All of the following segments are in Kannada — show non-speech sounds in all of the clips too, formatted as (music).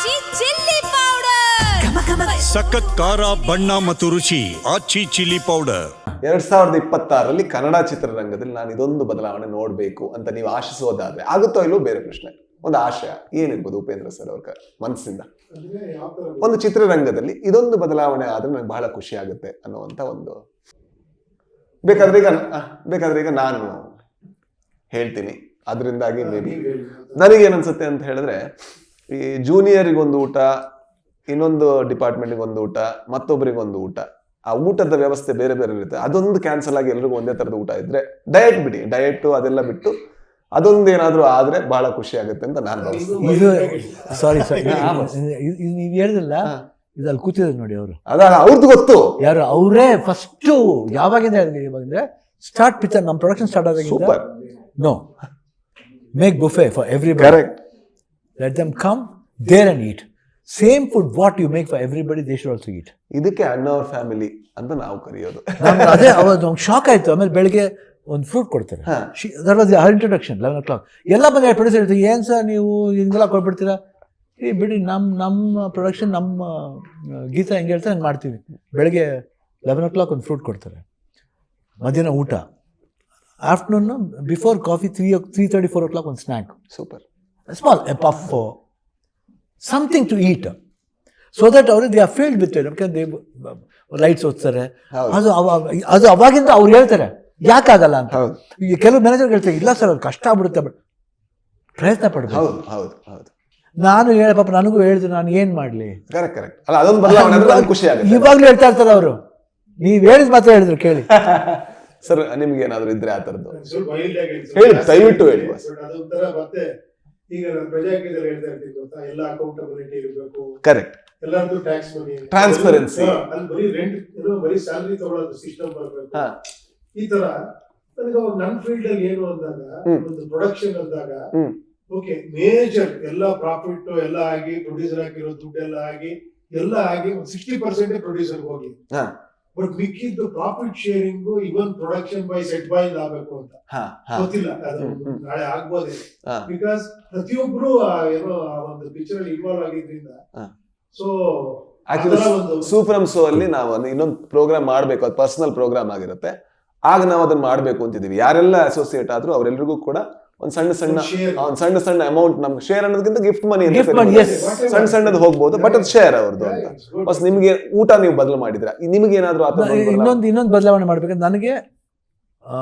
ಆಚಿ ಚಿಲ್ಲಿ ಪೌಡರ್ ಸಖತ್ ಖಾರ ಬಣ್ಣ ಮತ್ತು ರುಚಿ ಆಚಿ ಚಿಲ್ಲಿ ಪೌಡರ್ ಎರಡ್ ಸಾವಿರದ ಇಪ್ಪತ್ತಾರರಲ್ಲಿ ಕನ್ನಡ ಚಿತ್ರರಂಗದಲ್ಲಿ ನಾನು ಇದೊಂದು ಬದಲಾವಣೆ ನೋಡಬೇಕು ಅಂತ ನೀವು ಆಶಿಸೋದಾದ್ರೆ ಆಗುತ್ತೋ ಇಲ್ಲೋ ಬೇರೆ ಪ್ರಶ್ನೆ. ಒಂದು ಆಶಯ ಏನಿರ್ಬೋದು ಉಪೇಂದ್ರ ಸರ್ ಅವ್ರ ಮನಸ್ಸಿಂದ? ಒಂದು ಚಿತ್ರರಂಗದಲ್ಲಿ ಇದೊಂದು ಬದಲಾವಣೆ ಆದ್ರೆ ನನಗೆ ಬಹಳ ಖುಷಿ ಆಗುತ್ತೆ ಅನ್ನುವಂತ ಒಂದು. ಬೇಕಾದ್ರೆ ಈಗ ಬೇಕಾದ್ರೆ ಈಗ ನಾನು ಹೇಳ್ತೀನಿ. ಅದರಿಂದಾಗಿ ಮೇ ಬಿ ನನಗೇನ್ ಅನ್ಸುತ್ತೆ ಅಂತ ಹೇಳಿದ್ರೆ ಈ ಜೂನಿಯರಿಗೊಂದು ಊಟ ಇನ್ನೊಂದು ಡಿಪಾರ್ಟ್ಮೆಂಟ್ಗೆ ಒಂದು ಊಟ ಮತ್ತೊಬ್ಬರಿಗೆ ಒಂದು ಊಟ. ಆ ಊಟದ ವ್ಯವಸ್ಥೆ ಬೇರೆ ಬೇರೆ ಇರುತ್ತೆ. ಅದೊಂದು ಕ್ಯಾನ್ಸಲ್ ಆಗಿ ಎಲ್ರಿಗೂ ಒಂದೇ ತರದ ಊಟ ಇದ್ರೆ ಡಯಟ್ ಬಿಡಿ. ಡಯಟ್ ಅದೆಲ್ಲ ಬಿಟ್ಟು ಅದೊಂದು ಏನಾದ್ರೂ ಆದ್ರೆ ಬಹಳ ಖುಷಿ ಆಗುತ್ತೆ ಅಂತ ನಾನು ಇದು ಸಾರಿ ಸಾರಿ ನೀವು ಹೇಳಿದ್ರಲ್ಲ ಇದು ಅಲ್ಲಿ ಕೂತಿದ್ರು ನೋಡಿ ಅವರು. ಅದ ಅವ್ರದ್ದು ಗೊತ್ತು. ಯಾರು ಅವರೇ ಫಸ್ಟು ಯಾವಾಗಿಂದ ಹೇಳಿದ್ರೆ ಇವಾಗಿಂದ್ರೆ ಸ್ಟಾರ್ಟ್ ಪಿಕ್ಚರ್ ನಮ್ಮ production start ಆದಾಗಿಂದ? Super no make buffet for every correct let them come there and eat same food what you make for everybody they should also eat ಇದಕ್ಕೆ ಅಣ್ಣವ್ರ ಫ್ಯಾಮಿಲಿ ಅಂತ ನಾವು ಕರೆಯೋದು. ನಮ್ಗೆ ಅದೇ (laughs) ಅವಾಗ ಒಂದು ಶಾಕ್ ಆಯಿತು. ಆಮೇಲೆ ಬೆಳಿಗ್ಗೆ ಒಂದು ಫ್ರೂಟ್ ಕೊಡ್ತಾರೆ. That was her introduction eleven o'clock ಎಲ್ಲ ಬಂದು ಪ್ರೊಡ್ಯೂಸ್ ಹೇಳ್ತೀವಿ ಏನು ಸರ್ ನೀವು ಹಿಂಗೆಲ್ಲ ಕೊಟ್ಬಿಡ್ತೀರಾ? ಈ ಬಿಡಿ ನಮ್ಮ ನಮ್ಮ ಪ್ರೊಡಕ್ಷನ್ ನಮ್ಮ ಗೀತ ಗೀತಾ ಹೆಂಗೆ ಹೇಳ್ತಾರೆ ಹಂಗೆ ಮಾಡ್ತೀವಿ. ಬೆಳಗ್ಗೆ ಲೆವೆನ್ ಓ ಕ್ಲಾಕ್ ಒಂದು ಫ್ರೂಟ್ ಕೊಡ್ತಾರೆ. ಮಧ್ಯಾಹ್ನ ಊಟ. Afternoon before coffee three three thirty four o'clock ಒಂದು snack super small a or something to eat. So that ಅವರು ದೇ ಆರ್ ಫೀಲ್ಡ್ ವಿತ್ ಯಾಕಂದ್ರೆ ಲೈಟ್ಸ್ ಓದ್ತಾರೆ. ಹೌದು. ಅದು ಅವ- ಅದು ಅವಾಗಿಂದ ಅವ್ರು ಹೇಳ್ತಾರೆ. ಯಾಕಾಗಲ್ಲ ಅಂತ. ಹೌದು. ಈಗ ಕೆಲವು ಮ್ಯಾನೇಜರ್ ಹೇಳ್ತಾರೆ ಇಲ್ಲ ಸರ್ ಅದು ಕಷ್ಟ ಆಗ್ಬಿಡುತ್ತೆ ಬಟ್ ಪ್ರಯತ್ನ ಪಡ್ಬೇಕು. ಹೌದು ಹೌದು ಹೌದು. ನಾನು ಹೇಳ ಪಾಪ ನನಗೂ ಹೇಳಿದ್ರು ನಾನು ಏನು ಮಾಡಲಿ? ಕರೆಕ್ಟ್ ಕರೆಕ್ಟ್ ಅಲ್ಲ ಅದೊಂದು ಬದಲಾವಣೆ ಖುಷಿ ಆಗುತ್ತೆ. ಇವಾಗಲೂ ಹೇಳ್ತಾ ಇರ್ತಾರೆ ಅವರು. ನೀವು ಹೇಳಿದ ಮಾತ್ರ ಹೇಳಿದ್ರು ಕೇಳಿ. (laughs) ಸರ್ ನಿಮ್ಗೆ ಏನಾದ್ರು ಇದ್ರೆ ಆ ಥರದ್ದು. ಹೇಳಿ, ದಯವಿಟ್ಟು ಹೇಳಿ. ಈಗ ಪ್ರಜಾಕೀಯದಲ್ಲಿ ಹೇಳ್ತಾ ಇರ್ತೀವಿ ಗೊತ್ತಾ? ಎಲ್ಲ ಅಕೌಂಟಬಿಲಿಟಿ ಇರಬೇಕು. ಕರೆಕ್ಟ್ ಎಲ್ಲರದ್ದು ಟ್ಯಾಕ್ಸ್ ಮನಿ ಟ್ರಾನ್ಸ್ಪರೆನ್ಸಿ ಅಲ್ಲಿ ಬರೀ ರೆಂಟ್ ಬರೀ ಸ್ಯಾಲರಿ ತಗೊಳ್ಳೋದು ಸಿಸ್ಟಮ್ ಬರಬೇಕು. ಈ ತರ ನನಗೆ ಅವಾಗ ನನ್ನ ಫೀಲ್ಡ್ ಅಲ್ಲಿ ಏನು ಅಂದಾಗ ಒಂದು ಪ್ರೊಡಕ್ಷನ್ ಅಂದಾಗ ಓಕೆ ಮೇಜರ್ ಎಲ್ಲ ಪ್ರಾಫಿಟ್ ಎಲ್ಲ ಆಗಿ ಪ್ರೊಡ್ಯೂಸರ್ ಆಗಿರೋ ದುಡ್ಡೆಲ್ಲ ಆಗಿ ಎಲ್ಲ ಆಗಿ ಒಂದು ಸಿಕ್ಸ್ಟಿ ಪರ್ಸೆಂಟ್ ಪ್ರೊಡ್ಯೂಸರ್ ಹೋಗಿ. ಬಟ್ ಮಿಕ್ಕಿದ್ದು profit sharing even production by set by ಆಗ್ಬೇಕು ಅಂತ ಗೊತ್ತಿಲ್ಲ ಅದು. ನಾಳೆ ಆಗ್ಬೋದೇ. ಬಿಕಾಸ್ ಪ್ರತಿಯೊಬ್ರು ಏನೋ ಆ ಒಂದು ಪಿಕ್ಚರ್ ಅಲ್ಲಿ ಇನ್ವಾಲ್ವ್ ಆಗಿದ್ರಿಂದ. ಸೊ ಸೂಪ್ರಮ್ ಶೋ ಅಲ್ಲಿ ನಾವು ಇನ್ನೊಂದು ಪ್ರೋಗ್ರಾಮ್ ಮಾಡ್ಬೇಕು ಅದು ಪರ್ಸನಲ್ ಪ್ರೋಗ್ರಾಮ್ ಆಗಿರುತ್ತೆ ಆಗ ನಾವು ಅದನ್ನ ಮಾಡ್ಬೇಕು ಅಂತಿದೀವಿ ಯಾರೆಲ್ಲ ಅಸೋಸಿಯೇಟ್ ಆದ್ರೂ ಅವರೆಲ್ಲರಿಗೂ ಕೂಡ ಒಂದ್ ಸಣ್ಣ ಸಣ್ಣ ಒಂದು ಸಣ್ಣ ಸಣ್ಣ ಅಮೌಂಟ್ ನಮ್ಗೆ ಶೇರ್ ಅನ್ನೋದಕ್ಕಿಂತ ಗಿಫ್ಟ್ ಮನಿ ಗಿಫ್ಟ್. ಸಣ್ಣ ಸಣ್ಣದು ಹೋಗ್ಬೋದು ಬಟ್ ಅದು ಶೇರ್ ಅವ್ರದ್ದು ಅಂತ. ಬಸ್ ನಿಮ್ಗೆ ಊಟ ನೀವು ಬದಲು ಮಾಡಿದ್ರ ನಿಮ್ಗೆ ಏನಾದ್ರು ಆ ಥರ ಒಂದು ಬದಲಾವಣೆ? ಇನ್ನೊಂದು ಇನ್ನೊಂದು ಬದಲಾವಣೆ ಮಾಡ್ಬೇಕಂದ್ರೆ ನನಗೆ ಆ,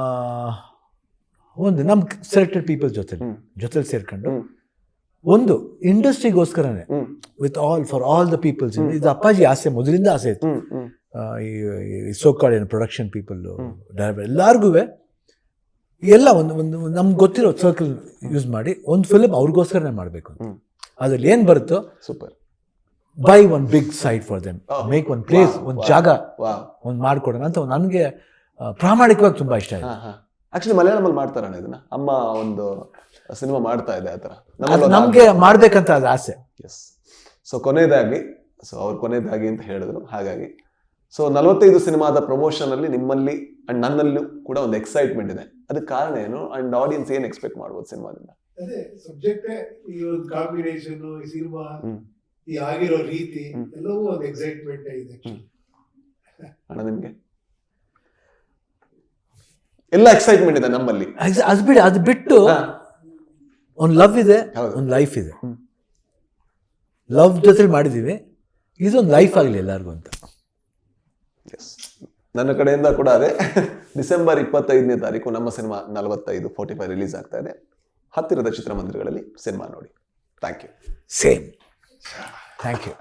ಒಂದು ನಮ್ ಸೆಲೆಕ್ಟೆಡ್ ಪೀಪಲ್ ಜೊತೆ ಜೊತೆ ಸೇರ್ಕೊಂಡು ಒಂದು ಇಂಡಸ್ಟ್ರಿಗೋಸ್ಕರನೇ with all for all the peoples ಇದು ಅಪ್ಪಾಜಿ ಆಸೆ ಮೊದಲಿಂದ ಆಸೆ ಇತ್ತು. ಈ ಸೋಕಾಳಿನ ಏನು ಪ್ರೊಡಕ್ಷನ್ ಪೀಪಲ್ ಎಲ್ಲಾರ್ಗೂ ಎಲ್ಲ ಒಂದು ಒಂದು ನಮ್ಗೆ ಗೊತ್ತಿರೋ ಸರ್ಕಲ್ ಯೂಸ್ ಮಾಡಿ ಒಂದು ಫಿಲ್ಮ್ ಅವ್ರಿಗೋಸ್ಕರನೇ ಮಾಡಬೇಕು. ಅದ್ರಲ್ಲಿ ಏನು ಬರುತ್ತೋ super buy one big site for them. Make one place ಒಂದು ಜಾಗ ಒಂದು ಮಾಡ್ಕೊಡೋಣ ಅಂತ ನನಗೆ ಪ್ರಾಮಾಣಿಕವಾಗಿ ತುಂಬ ಇಷ್ಟ ಆಯ್ತು. ಆಕ್ಚುಲಿ ಮಲಯಾಳಮಲ್ಲಿ ಮಾಡ್ತಾರಣ ಇದನ್ನ. ಅಮ್ಮ ಒಂದು ಸಿನಿಮಾ ಮಾಡ್ತಾ ಇದೆ ಆ ಥರ. ನಮಗೆ ಮಾಡ್ಬೇಕಂತ ಅದು ಆಸೆ. ಎಸ್ ಸೊ ಕೊನೆಯದಾಗಿ ಸೊ ಅವ್ರು ಕೊನೆಯದಾಗಿ ಅಂತ ಹೇಳಿದ್ರು. ಹಾಗಾಗಿ ಸೊ ನಲವತ್ತೈದು ಸಿನಿಮಾದ ಪ್ರಮೋಷನ್ ಅಲ್ಲಿ ನಿಮ್ಮಲ್ಲಿ ಅಂಡ್ ನನ್ನಲ್ಲೂ ಕೂಡ ಒಂದು ಎಕ್ಸೈಟ್ಮೆಂಟ್ ಇದೆ. ಅದಕ್ಕೆ ಕಾರಣ ಏನು? ಅಂಡ್ ಆಡಿಯನ್ಸ್ ಏನ್ ಎಕ್ಸ್ಪೆಕ್ಟ್ ಮಾಡ್ಬೋದು ಸಿನಿಮಾದಿಂದ? ಅದೇ ಸಬ್ಜೆಕ್ಟ್ ಈ ಒಂದು ಕಾಂಬಿನೇಷನ್ ಈ ಸಿನಿಮಾ ಈ ಆಗಿರೋ ರೀತಿ ಎಲ್ಲವೂ ಒಂದು ಎಕ್ಸೈಟ್ಮೆಂಟ್ ಇದೆ. ಅಣ್ಣ ನಿಮ್ಗೆ? ಎಲ್ಲ ಎಕ್ಸೈಟ್ಮೆಂಟ್ ಇದೆ ನಮ್ಮಲ್ಲಿ. ಅದು- ಅದು ಬಿಡಿ ಅದು ಬಿಟ್ಟು ಒಂದು ಲವ್ ಇದೆ ಒಂದು ಲೈಫ್ ಇದೆ. ಲವ್ ಜೊತೆ ಮಾಡಿದ್ದೀವಿ. ಇದೊಂದು ಲೈಫ್ ಆಗಲಿ ಎಲ್ಲರಿಗೂ ಅಂತ. ಎಸ್ ನನ್ನ ಕಡೆಯಿಂದ ಕೂಡ ಅದೇ. ಡಿಸೆಂಬರ್ ಇಪ್ಪತ್ತೈದನೇ ತಾರೀಕು ನಮ್ಮ ಸಿನಿಮಾ ನಲವತ್ತೈದು ಫೋರ್ಟಿ ಫೈವ್ ರಿಲೀಸ್ ಆಗ್ತಾ ಇದೆ. ಹತ್ತಿರದ ಚಿತ್ರಮಂದಿರಗಳಲ್ಲಿ ಸಿನಿಮಾ ನೋಡಿ. Thank you. Same thank you